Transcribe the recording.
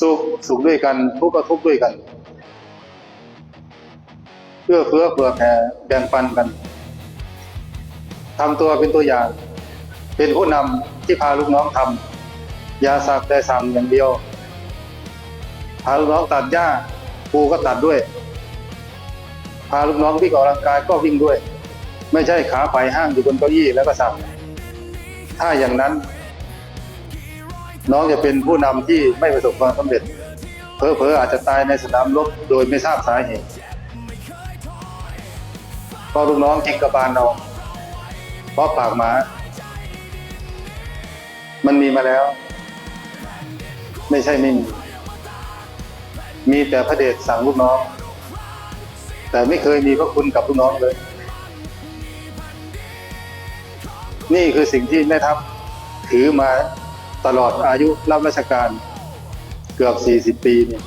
สุขสุขด้วยกันทุกข์ก็ทุกข์ด้วยกัน เพื่อเฟื้อเผื่อแผ่แบ่งปันกันทำตัวเป็นตัวอย่าง เป็นผู้นำที่พาลูกน้องทำอย่าสักแต่สั่งอย่างเดียว พาลูกน้องตัดหญ้าครูก็ตัดด้วย พาลูกน้องวิ่งออกกำลังกายก็วิ่งด้วย ไม่ใช่ขาไขว่ห้างอยู่บนเก้าอี้แล้วก็สั่งถ้าอย่างนั้น น้องจะเป็นผู้นำที่ไม่ประสบความสำเร็จเพอเพออาจจะตายในสนามรบโดยไม่ทราบสาเหตุเพราะลูกน้องจิกกระบาลเราเพราะปากหมา มันมีมาแล้ว ไม่ใช่ไม่มีมีแต่พระเดชสั่งลูกน้อง แต่ไม่เคยมีพระคุณกับลูกน้องเลย นี่คือสิ่งที่แม่ทัพถือมา ตลอดอายุรับราชการเกือบ 40 ปีเนี่ย